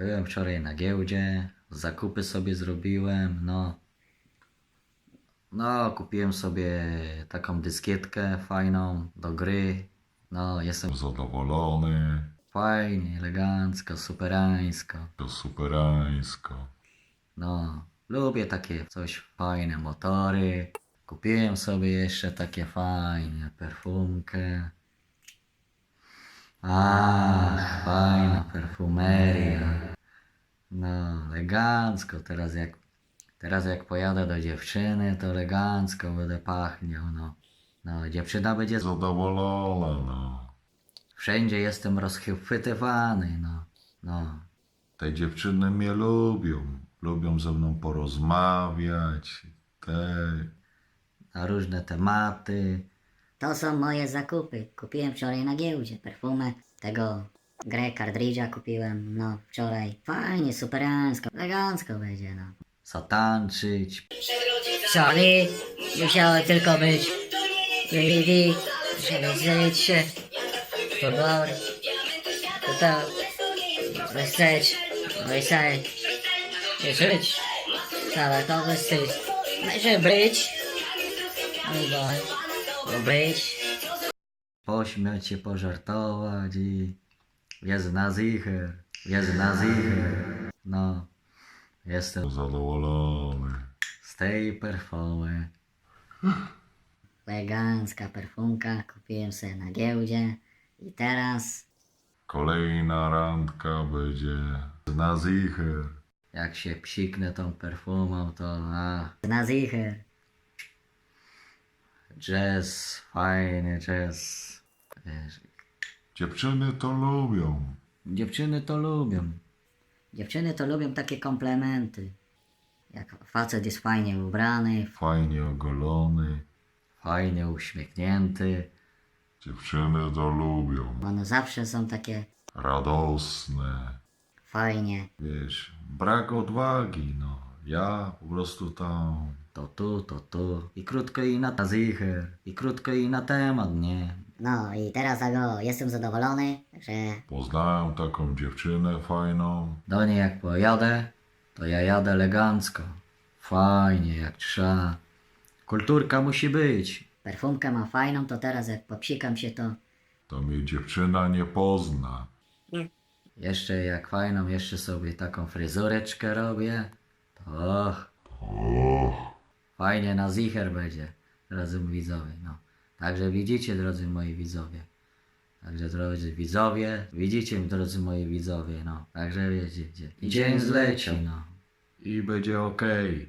Byłem wczoraj na giełdzie, zakupy sobie zrobiłem, no. No, kupiłem sobie taką dyskietkę fajną do gry. No, jestem Zadowolony, fajnie, elegancko, superańsko. to superańsko. No, lubię takie coś fajne, motory. Kupiłem sobie jeszcze takie fajne, perfumkę. A, fajna perfumeria. No, elegancko. Teraz jak, teraz jak pojadę do dziewczyny, to elegancko będę pachniał, no. No, dziewczyna będzie... Zadowolona, no. Wszędzie jestem rozchwytywany, no. No, Te dziewczyny mnie lubią. Lubią ze mną porozmawiać. Te... na różne tematy. To są moje zakupy. Kupiłem wczoraj na giełdzie perfumę. Tego grę kartridża kupiłem, no wczoraj. Fajnie, superancko, elegancko będzie, no. zatańczyć, Sorry, musiało tylko być DVD, żeby zwiedzić się. Kolor, to wystać, wystać, żyć, salatowy styl. Może być, albo być. pośmiać się, pożartować i jest na zicher, jest na zicher. No, jestem Zadowolony. z tej perfumy. Elegancka perfumka, kupiłem sobie na giełdzie i teraz Kolejna randka będzie na zicher. Jak się psiknę tą perfumą, to a, na zicher. jazz, fajny jazz. Wiesz, Dziewczyny to lubią. dziewczyny to lubią. Dziewczyny to lubią takie komplementy. Jak facet jest fajnie ubrany, Fajnie ogolony. Fajnie uśmiechnięty. Dziewczyny to lubią. one zawsze są takie Radosne. fajnie. Wiesz, brak odwagi, no. Ja po prostu tam To tu, to tu. I krótko i na zicher. I krótko i na temat, nie? No i teraz tak o, jestem zadowolony, że poznałem taką dziewczynę fajną. Do niej jak pojadę, to ja jadę elegancko. Fajnie, jak trzeba. Kulturka musi być. perfumkę ma fajną, to teraz jak popsikam się to To mnie dziewczyna nie pozna. Jeszcze jak fajną, jeszcze sobie taką fryzureczkę robię. To och, Och, fajnie na zicher będzie, drodzy moi widzowie. No. Także widzicie, drodzy moi widzowie. Także drodzy widzowie, widzicie, drodzy moi widzowie, no. Także wiecie, i dzień zleci, no. i będzie okej.